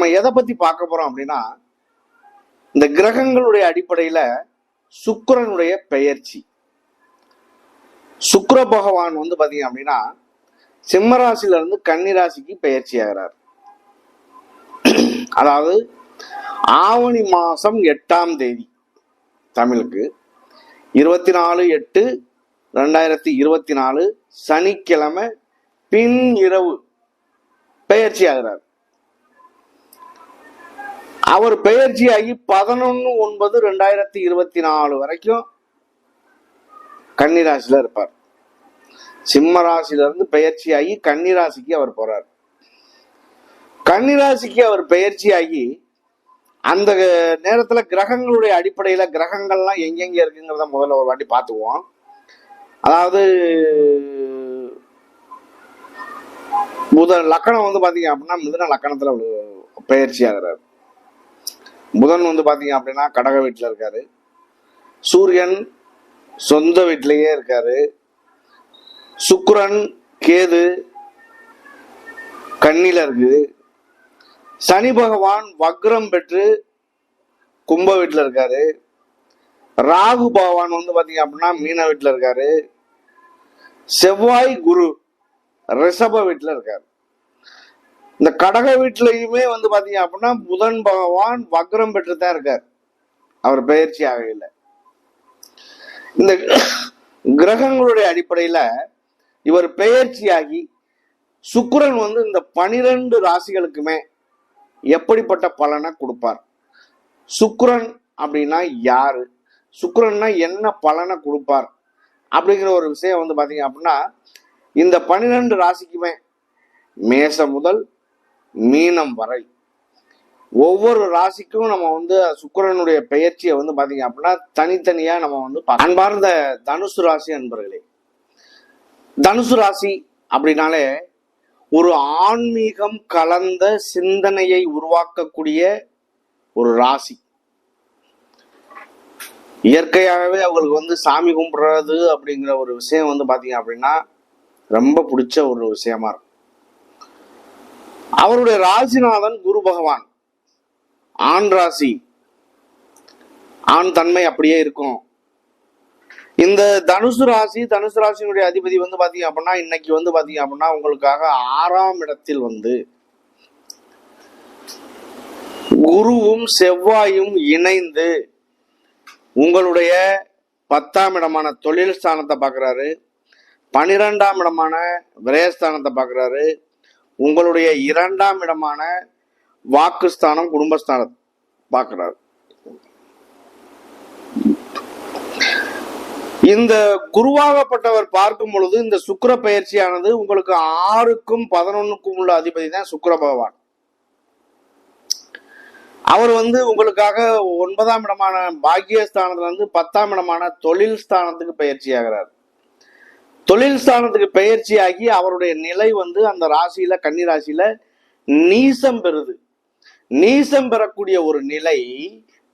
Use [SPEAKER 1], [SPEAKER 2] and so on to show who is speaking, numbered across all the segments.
[SPEAKER 1] நம்ம எதை பத்தி பார்க்க போறோம் அப்படின்னா இந்த கிரகங்களுடைய அடிப்படையில சுக்கரனுடைய பெயர்ச்சி. சுக்கர பகவான் வந்து பாத்தீங்க அப்படின்னா சிம்மராசில இருந்து கன்னிராசிக்கு பெயர்ச்சி ஆகிறார். அதாவது ஆவணி மாசம் எட்டாம் தேதி தமிழுக்கு. இருபத்தி நாலு எட்டு ரெண்டாயிரத்தி இருபத்தி நாலு சனிக்கிழமை பின் இரவு பெயர்ச்சி ஆகிறார். அவர் பெயர்ச்சியாகி பதினொன்னு ஒன்பது ரெண்டாயிரத்தி இருபத்தி நாலு வரைக்கும் கன்னிராசியில இருப்பார். சிம்ம ராசியில இருந்து பெயர்ச்சியாகி கன்னிராசிக்கு அவர் போறார். கன்னிராசிக்கு அவர் பெயர்ச்சியாகி அந்த நேரத்துல கிரகங்களுடைய அடிப்படையில கிரகங்கள்லாம் எங்கெங்க இருக்குங்கிறத முதல்ல ஒரு வாட்டி பார்த்துக்குவோம். அதாவது புதன் லக்கணம் வந்து பாத்தீங்க அப்படின்னா மிதுன லக்கணத்துல பெயர்ச்சி ஆகிறார் புதன் வந்து பார்த்தீங்க அப்படின்னா கடக வீட்டில் இருக்காரு. சூரியன் சொந்த வீட்டிலேயே இருக்காரு. சுக்கரன் கேது கண்ணில இருக்கு. சனி பகவான் வக்ரம் பெற்று கும்ப வீட்டில் இருக்காரு. ராகு பகவான் வந்து பார்த்தீங்க அப்படின்னா மீன வீட்டில் இருக்காரு. செவ்வாய் குரு ரிஷப வீட்டில் இருக்காரு. இந்த கடக வீட்டிலையுமே வந்து பாத்தீங்க அப்படின்னா புதன் பகவான் வக்ரம் பெற்று தான் இருக்கார். அவர் பெயர்ச்சி ஆகையில் இந்த கிரகங்களுடைய அடிப்படையில இவர் பெயர்ச்சியாகி சுக்கரன் வந்து இந்த பனிரெண்டு ராசிகளுக்குமே எப்படிப்பட்ட பலனை கொடுப்பார்? சுக்கரன் அப்படின்னா யாரு? சுக்கரன்னா என்ன பலனை கொடுப்பார்? அப்படிங்கிற ஒரு விஷயம் வந்து பாத்தீங்க அப்படின்னா இந்த பனிரெண்டு ராசிக்குமே மேச முதல் மீனம் வரை. ஒவ்வொரு ராசிக்கும் நம்ம வந்து சுக்கிரனுடைய பெயர்ச்சியை வந்து பாத்தீங்க அப்படின்னா தனித்தனியா நம்ம வந்து அன்பார்ந்த தனுசு ராசி அன்பர்களே. தனுசு ராசி அப்படின்னாலே ஒரு ஆன்மீகம் கலந்த சிந்தனையை உருவாக்கக்கூடிய ஒரு ராசி. இயற்கையாகவே அவங்களுக்கு வந்து சாமி கும்பிடுறது அப்படிங்கிற ஒரு விஷயம் வந்து பாத்தீங்க அப்படின்னா ரொம்ப பிடிச்ச ஒரு விஷயமா இருக்கும். அவருடைய ராசிநாதன் குரு பகவான். ஆண் ராசி. ஆண் தன்மை அப்படியே இருக்கும். இந்த தனுசு ராசி தனுசு ராசியினுடைய அதிபதி வந்து பாத்தீங்க அப்படின்னா இன்னைக்கு வந்து பாத்தீங்க அப்படின்னா உங்களுக்காக ஆறாம் இடத்தில் வந்து குருவும் செவ்வாயும் இணைந்து உங்களுடைய பத்தாம் இடமான தொழில் ஸ்தானத்தை பார்க்குறாரு. பனிரெண்டாம் இடமான விரயஸ்தானத்தை பார்க்குறாரு. உங்களுடைய இரண்டாம் இடமான வாக்குஸ்தானம் குடும்பஸ்தானம் பார்க்குறாரு. இந்த குருவாகப்பட்டவர் பார்க்கும் பொழுது இந்த சுக்கர பயிற்சியானது உங்களுக்கு ஆறுக்கும் பதினொன்னுக்கும் உள்ள அதிபதி தான் சுக்கர பகவான். அவர் வந்து உங்களுக்காக ஒன்பதாம் இடமான பாக்கியஸ்தானத்துல இருந்து பத்தாம் இடமான தொழில் ஸ்தானத்துக்கு பயிற்சி ஆகிறார் தொழில் ஸ்தானத்துக்கு பெயர்ச்சியாகி அவருடைய நிலை வந்து அந்த ராசியில கன்னி ராசியில நீசம் பெறுது. நீசம் பெறக்கூடிய ஒரு நிலை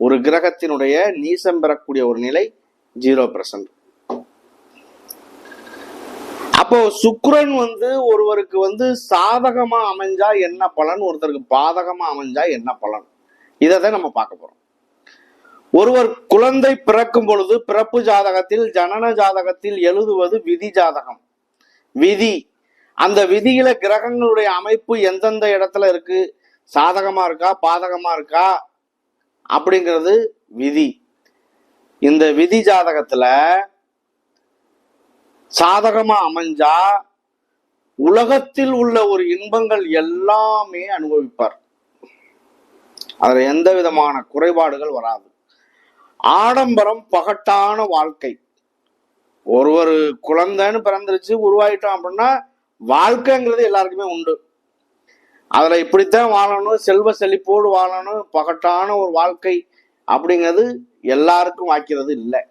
[SPEAKER 1] ஒரு கிரகத்தினுடைய நீசம் பெறக்கூடிய ஒரு நிலை ஜீரோ பர்சன்ட் அப்போ சுக்ரன் வந்து ஒருவருக்கு வந்து சாதகமா அமைஞ்சா என்ன பலன் ஒருத்தருக்கு பாதகமா அமைஞ்சா என்ன பலன்? இதை தான் நம்ம பார்க்க போறோம். ஒருவர் குழந்தை பிறக்கும் பொழுது பிறப்பு ஜாதகத்தில் ஜனன ஜாதகத்தில் எழுதுவது விதி ஜாதகம். விதி. அந்த விதியில கிரகங்களுடைய அமைப்பு எந்தெந்த இடத்துல இருக்கு? சாதகமா இருக்கா? பாதகமா இருக்கா? அப்படிங்கிறது விதி. இந்த விதி ஜாதகத்துல சாதகமா அமைஞ்சா உலகத்தில் உள்ள ஒரு இன்பங்கள் எல்லாமே அனுபவிப்பார். அதுல எந்த விதமான குறைபாடுகள் வராது. ஆடம்பரம் பகட்டான வாழ்க்கை. ஒரு ஒரு குழந்தைன்னு பிறந்துருச்சு உருவாயிட்டோம் அப்படின்னா வாழ்க்கைங்கிறது எல்லாருக்குமே உண்டு. அதில் இப்படித்தான் வாழணும் செல்வ செழிப்போடு வாழணும் பகட்டான ஒரு வாழ்க்கை அப்படிங்கிறது எல்லாருக்கும் வாய்க்கிறது இல்லை.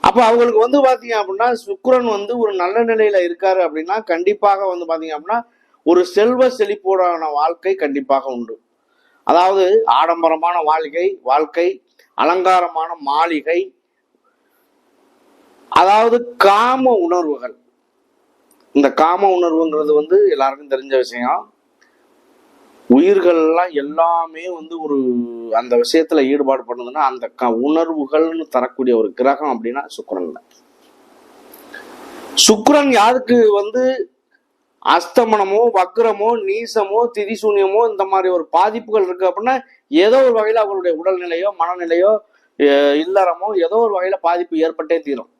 [SPEAKER 1] அப்போ அவங்களுக்கு வந்து பார்த்தீங்க அப்படின்னா சுக்கரன் வந்து ஒரு நல்ல நிலையில் இருக்காரு அப்படின்னா கண்டிப்பாக வந்து பார்த்தீங்க அப்படின்னா ஒரு செல்வ செழிப்போடான வாழ்க்கை கண்டிப்பாக உண்டு. அதாவது ஆடம்பரமான வாழ்க்கை வாழ்க்கை அலங்காரமான மாளிகை அதாவது காம உணர்வுகள். இந்த காம உணர்வுங்கிறது வந்து எல்லாருக்கும் தெரிஞ்ச விஷயம். உயிர்கள்லாம் எல்லாமே வந்து ஒரு அந்த விஷயத்துல ஈடுபாடு பண்ணுதுன்னா அந்த க உணர்வுகள்னு தரக்கூடிய ஒரு கிரகம் அப்படின்னா சுக்கரன் தான். யாருக்கு வந்து அஸ்தமனமோ வக்ரமோ நீசமோ திரிசூன்யமோ இந்த மாதிரி ஒரு பாதிப்புகள் இருக்கு அப்படின்னா ஏதோ ஒரு வகையில் அவங்களுடைய உடல்நிலையோ மனநிலையோ இல்லறமோ ஏதோ ஒரு வகையில் பாதிப்பு ஏற்பட்டே தீரும்.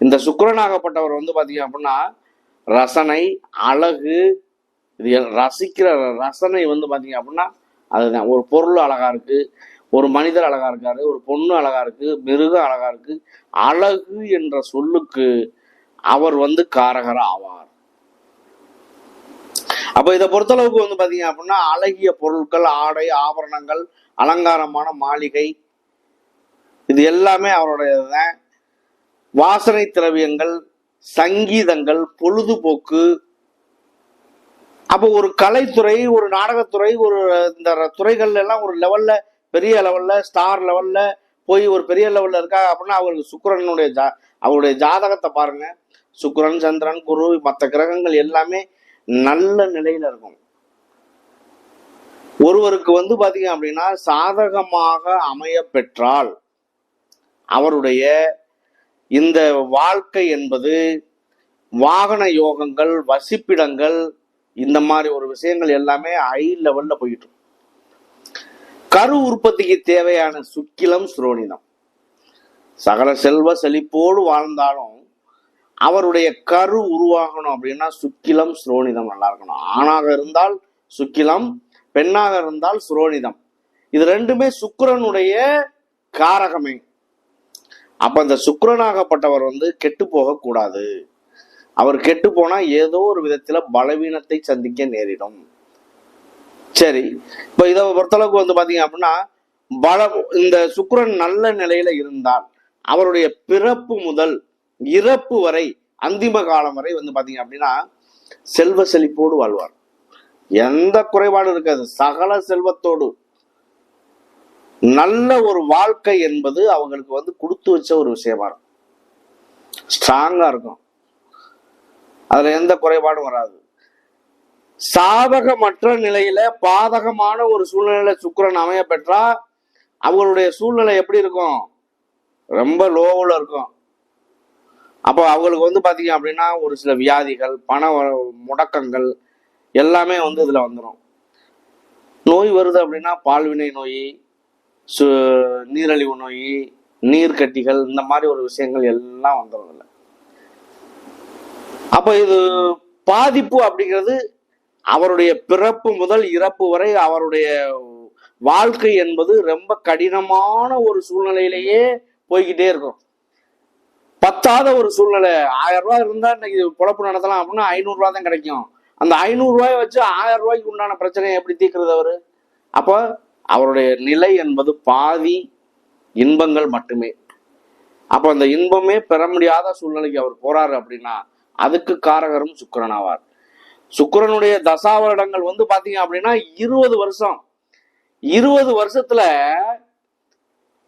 [SPEAKER 1] இந்த சுக்கரனாகப்பட்டவர் வந்து பார்த்தீங்க அப்படின்னா ரசனை அழகு இது ரசிக்கிற ரசனை வந்து பார்த்தீங்க அப்படின்னா அதுதான். ஒரு பொருள் அழகாக இருக்குது ஒரு மனிதர் அழகா இருக்காரு ஒரு பொண்ணு அழகாக இருக்குது மிருகம் அழகாக இருக்குது அழகு என்ற சொல்லுக்கு அவர் வந்து காரகர் ஆவார் அப்போ இதை பொறுத்தளவுக்கு வந்து பார்த்தீங்க அப்படின்னா அழகிய பொருட்கள் ஆடை ஆபரணங்கள் அலங்காரமான மாளிகை இது எல்லாமே அவருடையதுதான். வாசனை திரவியங்கள் சங்கீதங்கள் பொழுதுபோக்கு. அப்போ ஒரு கலைத்துறை ஒரு நாடகத்துறை ஒரு இந்த துறைகள் எல்லாம் ஒரு லெவல்ல பெரிய லெவல்ல ஸ்டார் லெவல்ல போய் ஒரு பெரிய லெவல்ல இருக்கா அப்படின்னா அவங்களுக்கு சுக்கிரனுடைய ஜா அவருடைய ஜாதகத்தை பாருங்க. சுக்கரன் சந்திரன் குரு மற்ற கிரகங்கள் எல்லாமே நல்ல நிலையில இருக்கும். ஒருவருக்கு வந்து பாத்தீங்க அப்படின்னா சாதகமாக அமைய பெற்றால் அவருடைய இந்த வாழ்க்கை என்பது வாகன யோகங்கள் வசிப்பிடங்கள் இந்த மாதிரி ஒரு விஷயங்கள் எல்லாமே ஹை லெவல்ல போயிட்டு கரு உற்பத்திக்கு தேவையான சுக்கிலம் சுரோனிதம். சகல செல்வ செழிப்போடு வாழ்ந்தாலும் அவருடைய கரு உருவாகணும் அப்படின்னா சுக்கிலம் சுரோனிதம் நல்லா இருக்கணும். ஆணாக இருந்தால் சுக்கிலம் பெண்ணாக இருந்தால் சுரோனிதம். இது ரெண்டுமே சுக்கரனுடைய காரகமே. அப்ப அந்த சுக்கரனாகப்பட்டவர் வந்து கெட்டு போகக்கூடாது. அவர் கெட்டு போனா ஏதோ ஒரு விதத்துல பலவீனத்தை சந்திக்க நேரிடும். சரி இப்ப இதை பொறுத்தளவுக்கு வந்து பாத்தீங்க அப்படின்னா பல இந்த சுக்கரன் நல்ல நிலையில இருந்தால் அவருடைய பிறப்பு முதல் இறப்பு வரை அந்திம காலம் வரை வந்து பாத்தீங்க அப்படின்னா செல்வ செழிப்போடு வாழ்வார். எந்த குறைபாடும் இருக்காது. சகல செல்வத்தோடு. நல்ல ஒரு வாழ்க்கை என்பது அவங்களுக்கு வந்து கொடுத்து வச்ச ஒரு விஷயமா இருக்கும். ஸ்ட்ராங்கா இருக்கும். அதுல எந்த குறைபாடும் வராது. சாதகமற்ற நிலையில பாதகமான ஒரு சூழ்நிலையில சுக்கிரன் அமைய பெற்றா அவங்களுடைய சூழ்நிலை எப்படி இருக்கும்? ரொம்ப லோவில் இருக்கும். அப்போ அவங்களுக்கு வந்து பார்த்தீங்க அப்படின்னா ஒரு சில வியாதிகள் பண முடக்கங்கள் எல்லாமே வந்து இதில் வந்துடும் நோய் வருது அப்படின்னா பால்வினை நோய் சு நீரழிவு நோய் நீர்க்கட்டிகள் இந்த மாதிரி ஒரு விஷயங்கள் எல்லாம் வந்துடும் இதுல. அப்போ இது பாதிப்பு அப்படிங்கிறது அவருடைய பிறப்பு முதல் இறப்பு வரை அவருடைய வாழ்க்கை என்பது ரொம்ப கடினமான ஒரு சூழ்நிலையிலேயே போய்கிட்டே இருக்கும். பத்தாத ஒரு சூழ்நிலை. ஆயிரம் ரூபாய் இருந்தா இன்னைக்கு பொழப்பு நடத்தலாம் அப்படின்னா ஐநூறு ரூபாய் தான் கிடைக்கும். அந்த ஐநூறுரூவாயை வச்சு ஆயிரம் ரூபாய்க்கு உண்டான பிரச்சனையை எப்படி தீர்க்கிறது அவரு? அப்போ அவருடைய நிலை என்பது பாதி இன்பங்கள் மட்டுமே. அப்போ அந்த இன்பமே பெற முடியாத சூழ்நிலைக்கு அவர் போறாரு அப்படின்னா அதுக்கு காரகரும் சுக்கரன் ஆவார். சுக்கரனுடைய தசாவரடங்கள் வந்து பாத்தீங்க அப்படின்னா இருபது வருஷம். இருபது வருஷத்துல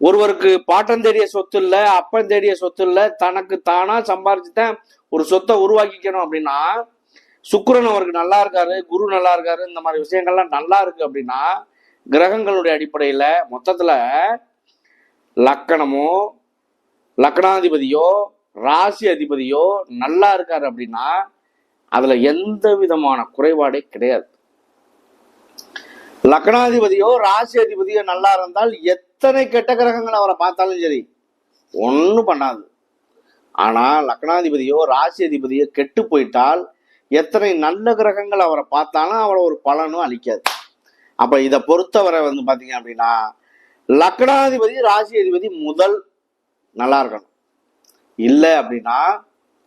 [SPEAKER 1] ஒருவருக்கு பாட்டம் தேடிய சொத்து இல்ல அப்பன் தேடிய சொத்து இல்ல தனக்கு தானா சம்பாரிச்சுதான் ஒரு சொத்தை உருவாக்கிக்கணும் அப்படின்னா சுக்கரன் அவருக்கு நல்லா இருக்காரு குரு நல்லா இருக்காரு இந்த மாதிரி விஷயங்கள்லாம் நல்லா இருக்கு அப்படின்னா கிரகங்களுடைய அடிப்படையில மொத்தத்துல லக்கணமோ லக்னாதிபதியோ ராசி அதிபதியோ நல்லா இருக்காரு அப்படின்னா அதுல எந்த விதமான குறைபாடே கிடையாது. லக்னாதிபதியோ ராசி அதிபதியோ நல்லா இருந்தால் எத்தனை கெட்ட கிரகங்கள் அவரை பார்த்தாலும் சரி ஒன்றும் பண்ணாது. ஆனால் லக்னாதிபதியோ ராசி அதிபதியோ கெட்டு போயிட்டால் எத்தனை நல்ல கிரகங்கள் அவரை பார்த்தாலும் அவரை ஒரு பலனும் அளிக்காது. அப்போ இதை பொறுத்தவரை வந்து பார்த்தீங்க அப்படின்னா லக்னாதிபதி ராசி அதிபதி முதல் நல்லா இருக்கணும். இல்லை அப்படின்னா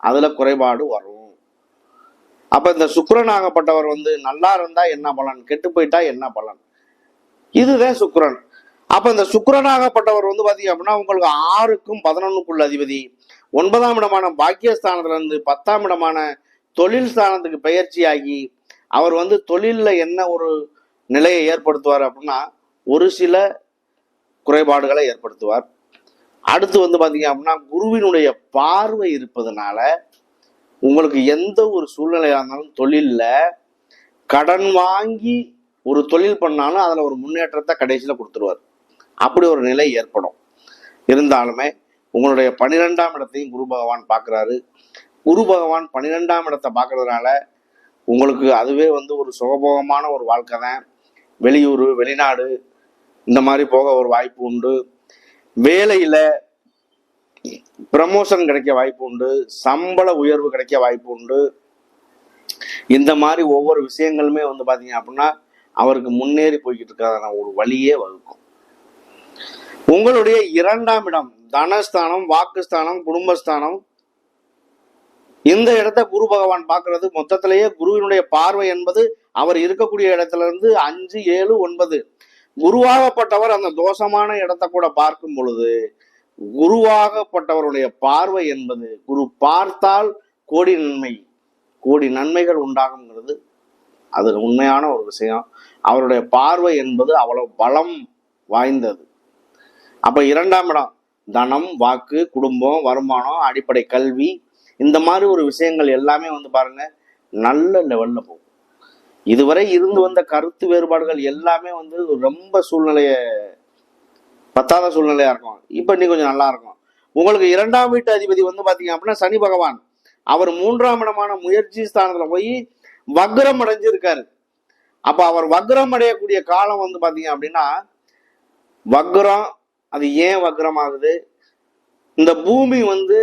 [SPEAKER 1] அதில் குறைபாடு வரும். அப்ப இந்த சுக்கிரனாகப்பட்டவர் வந்து நல்லா இருந்தா என்ன பலன்? கெட்டு போயிட்டா என்ன பலன்? இதுதான் சுக்கரன். அப்ப இந்த சுக்கரனாகப்பட்டவர் வந்து பாத்தீங்க அப்படின்னா உங்களுக்கு ஆறுக்கும் பதினொன்னுக்குள்ள அதிபதி. ஒன்பதாம் இடமான பாக்கியஸ்தானத்துல இருந்து பத்தாம் இடமான தொழில் ஸ்தானத்துக்கு பயிற்சியாகி அவர் வந்து தொழில்ல என்ன ஒரு நிலையை ஏற்படுத்துவார் அப்படின்னா ஒரு சில குறைபாடுகளை ஏற்படுத்துவார். அடுத்து வந்து பாத்தீங்க அப்படின்னா குருவினுடைய பார்வை இருப்பதனால உங்களுக்கு எந்த ஒரு சூழ்நிலையாக இருந்தாலும் தொழிலில் கடன் வாங்கி ஒரு தொழில் பண்ணாலும் அதில் ஒரு முன்னேற்றத்தை கடைசியில் கொடுத்துருவார். அப்படி ஒரு நிலை ஏற்படும். இருந்தாலுமே உங்களுடைய பனிரெண்டாம் இடத்தையும் குரு பகவான் பார்க்குறாரு. குரு பகவான் பன்னிரெண்டாம் இடத்தை பார்க்கறதுனால உங்களுக்கு அதுவே வந்து ஒரு சுகபோகமான ஒரு வாழ்க்கை தான். வெளியூர் வெளிநாடு இந்த மாதிரி போக ஒரு வாய்ப்பு உண்டு. வேலையில் ப்ரமோஷன் கிடைக்க வாய்ப்பு உண்டு சம்பள உயர்வு கிடைக்க வாய்ப்பு உண்டு. இந்த மாதிரி ஒவ்வொரு விஷயங்களுமே வந்து பாத்தீங்க அப்படின்னா அவருக்கு முன்னேறி போய்கிட்டு இருக்கிறதான ஒரு வழியே வகுக்கும். உங்களுடைய இரண்டாம் இடம் தனஸ்தானம் வாக்குஸ்தானம் குடும்பஸ்தானம் இந்த இடத்த குரு பகவான் பார்க்கிறது மொத்தத்திலேயே குருவினுடைய பார்வை என்பது அவர் இருக்கக்கூடிய இடத்துல இருந்து அஞ்சு ஏழு ஒன்பது. குருவாகப்பட்டவர் அந்த தோஷமான இடத்தை கூட பார்க்கும் பொழுது குருவாகப்பட்டவருடைய பார்வை என்பது குரு பார்த்தால் கோடி நன்மை கோடி நன்மைகள் உண்டாகுங்கிறது அது உண்மையான ஒரு விஷயம். அவருடைய பார்வை என்பது அவ்வளவு பலம் வாய்ந்தது. அப்ப இரண்டாம் இடம் தனம் வாக்கு குடும்பம் வருமானம் அடிப்படை கல்வி. இந்த மாதிரி ஒரு விஷயங்கள் எல்லாமே வந்து பாருங்க நல்ல லெவல்ல போகும். இதுவரை இருந்து வந்த கருத்து வேறுபாடுகள் எல்லாமே வந்து ரொம்ப சூழ்நிலையை பத்தாத சூழ்நிலையா இருக்கும். இப்போ இன்னும் கொஞ்சம் நல்லா இருக்கும். உங்களுக்கு இரண்டாம் வீட்டு அதிபதி வந்து பாத்தீங்க அப்படின்னா சனி பகவான். அவர் மூன்றாம் இடமான முயற்சி ஸ்தானத்துல போய் வக்ரம் அடைஞ்சிருக்காரு. அப்ப அவர் வக்ரம் அடையக்கூடிய காலம் வந்து பாத்தீங்க அப்படின்னா வக்ரம் அது ஏன் வக்ரம் ஆகுது? இந்த பூமி வந்து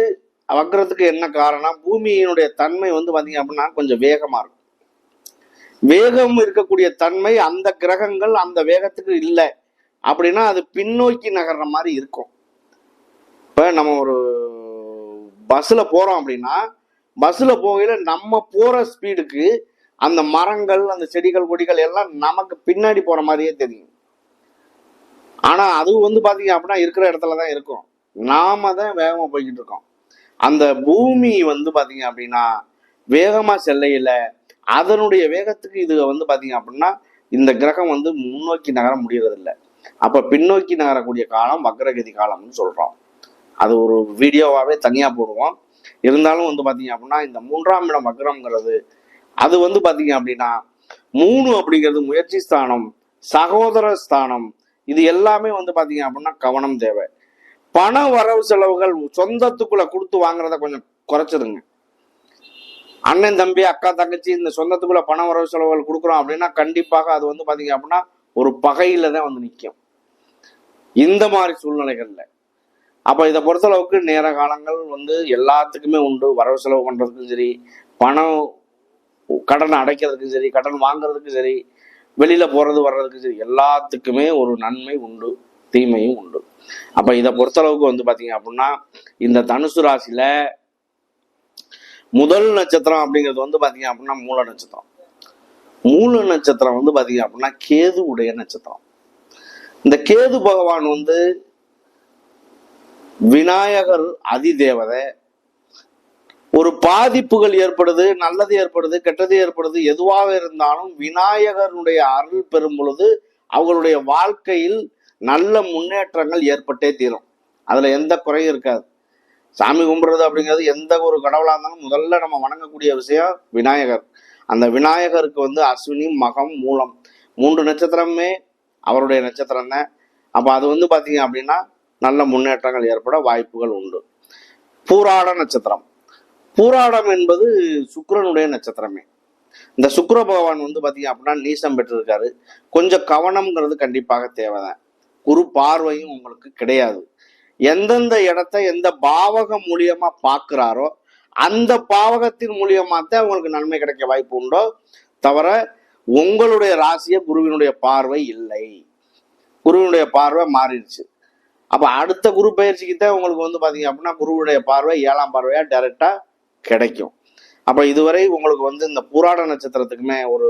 [SPEAKER 1] வக்ரத்துக்கு என்ன காரணம்? பூமியினுடைய தன்மை வந்து பாத்தீங்க அப்படின்னா கொஞ்சம் வேகமா இருக்கும். வேகம் இருக்கக்கூடிய தன்மை அந்த கிரகங்கள் அந்த வேகத்துக்கு இல்லை. அப்படின்னா அது பின்னோக்கி நகர்ற மாதிரி இருக்கும். இப்போ நம்ம ஒரு பஸ்ஸில் போகிறோம் அப்படின்னா பஸ்ஸில் போகையில் நம்ம போகிற ஸ்பீடுக்கு அந்த மரங்கள் அந்த செடிகள் கொடிகள் எல்லாம் நமக்கு பின்னாடி போகிற மாதிரியே தெரியும். ஆனால் அது வந்து பார்த்தீங்க அப்படின்னா இருக்கிற இடத்துல தான் இருக்கும். நாம தான் வேகமாக போய்கிட்டு இருக்கோம். அந்த பூமி வந்து பார்த்தீங்க அப்படின்னா வேகமாக செல்லையில அதனுடைய வேகத்துக்கு இது வந்து பார்த்தீங்க அப்படின்னா இந்த கிரகம் வந்து முன்னோக்கி நகர முடியறதில்லை. அப்ப பின்னோக்கி நகரக்கூடிய காலம் வக்ரகதி காலம்னு சொல்றோம். அது ஒரு வீடியோவாவே தனியா போடுவோம். இருந்தாலும் வந்து பாத்தீங்க அப்படின்னா இந்த மூன்றாம் இடம் வக்ரம்ங்கிறது அது வந்து பாத்தீங்க அப்படின்னா மூணு அப்படிங்கிறது முயற்சி ஸ்தானம் சகோதர ஸ்தானம் இது எல்லாமே வந்து பாத்தீங்க அப்படின்னா கவனம் தேவை. பண வரவு செலவுகள் சொந்தத்துக்குள்ள கொடுத்து வாங்குறத கொஞ்சம் குறைச்சிருங்க. அண்ணன் தம்பி அக்கா தங்கச்சி இந்த சொந்தத்துக்குள்ள பண வரவு செலவுகள் கொடுக்குறோம் அப்படின்னா கண்டிப்பாக அது வந்து பாத்தீங்க அப்படின்னா ஒரு பகையில தான் வந்து நிற்கும் இந்த மாதிரி சூழ்நிலைகள்ல. அப்ப இதை பொறுத்தளவுக்கு நேர காலங்கள் வந்து எல்லாத்துக்குமே உண்டு. வரவு செலவு பண்றதுக்கும் சரி பணம் கடன் அடைக்கிறதுக்கும் சரி கடன் வாங்குறதுக்கும் சரி வெளியில போறது வர்றதுக்கும் சரி எல்லாத்துக்குமே ஒரு நன்மை உண்டு தீமையும் உண்டு. அப்ப இதை பொறுத்தளவுக்கு வந்து பாத்தீங்க அப்படின்னா இந்த தனுசு ராசியில முதல் நட்சத்திரம் அப்படிங்கிறது வந்து பாத்தீங்க அப்படின்னா மூல நட்சத்திரம். மூல நட்சத்திரம் வந்து பாத்தீங்க அப்படின்னா கேது உடைய நட்சத்திரம். இந்த கேது பகவான் வந்து விநாயகர் அதிதேவதை. ஒரு பாதிப்புகள் ஏற்படுது நல்லது ஏற்படுது கெட்டது ஏற்படுது எதுவாக இருந்தாலும் விநாயகருடைய அருள் பெறும் பொழுது அவங்களுடைய வாழ்க்கையில் நல்ல முன்னேற்றங்கள் ஏற்பட்டே தீரும். அதுல எந்த குறையும் இருக்காது. சாமி கும்பிடுறது அப்படிங்கிறது எந்த ஒரு கடவுளா இருந்தாலும் முதல்ல நம்ம வணங்கக்கூடிய விஷயம் விநாயகர். அந்த விநாயகருக்கு வந்து அஸ்வினி மகம் மூலம். மூன்று நட்சத்திரமே அவருடைய நட்சத்திரம் தான். அப்போ அது வந்து பார்த்தீங்க அப்படின்னா நல்ல முன்னேற்றங்கள் ஏற்பட வாய்ப்புகள் உண்டு. பூராட நட்சத்திரம். பூராடம் என்பது சுக்கரனுடைய நட்சத்திரமே. இந்த சுக்கர பகவான் வந்து பார்த்தீங்க அப்படின்னா நீசம் பெற்றிருக்காரு. கொஞ்சம் கவனம்ங்கிறது கண்டிப்பாக தேவைதான். குரு பார்வையும் உங்களுக்கு கிடையாது. எந்தெந்த இடத்த எந்த பாவகம் மூலியமா பார்க்குறாரோ அந்த பாவகத்தின் மூலியமாக தான் உங்களுக்கு நன்மை கிடைக்க வாய்ப்பு உண்டோ தவிர உங்களுடைய ராசிய குருவினுடைய பார்வை இல்லை. குருவினுடைய பார்வை மாறிடுச்சு. அப்ப அடுத்த குரு பயிற்சிக்கு தான் உங்களுக்கு வந்து பாத்தீங்க அப்படின்னா குருவுடைய பார்வை ஏழாம் பார்வையா டைரக்டா கிடைக்கும். அப்ப இதுவரை உங்களுக்கு வந்து இந்த பூராட நட்சத்திரத்துக்குமே ஒரு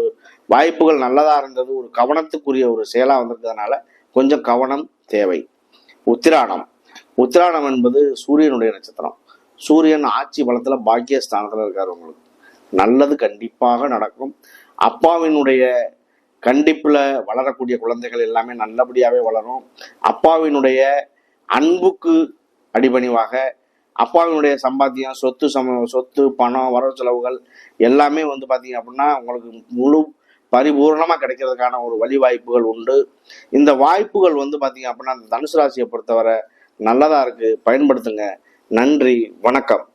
[SPEAKER 1] வாய்ப்புகள் நல்லதா இருந்தது ஒரு கவனத்துக்குரிய ஒரு செயலா வந்திருக்கிறதுனால கொஞ்சம் கவனம் தேவை. உத்திராடம். உத்திராடம் என்பது சூரியனுடைய நட்சத்திரம். சூரியன் ஆட்சி பலத்துல பாக்கியஸ்தானத்தில் இருக்கார் உங்களுக்கு. நல்லது கண்டிப்பாக நடக்கும். அப்பாவினுடைய கண்டிப்பில் வளரக்கூடிய குழந்தைகள் எல்லாமே நல்லபடியாகவே வளரும். அப்பாவினுடைய அன்புக்கு அடிபணிவாக அப்பாவினுடைய சம்பாத்தியம் சொத்து சம சொத்து பணம் வரவு செலவுகள் எல்லாமே வந்து பார்த்தீங்க அப்படின்னா உங்களுக்கு முழு பரிபூர்ணமாக கிடைக்கிறதுக்கான ஒரு வழி வாய்ப்புகள் உண்டு. இந்த வாய்ப்புகள் வந்து பார்த்தீங்க அப்படின்னா அந்த தனுசு ராசியை பொறுத்தவரை நல்லதாக இருக்குது பயன்படுத்துங்க. நன்றி வணக்கம்.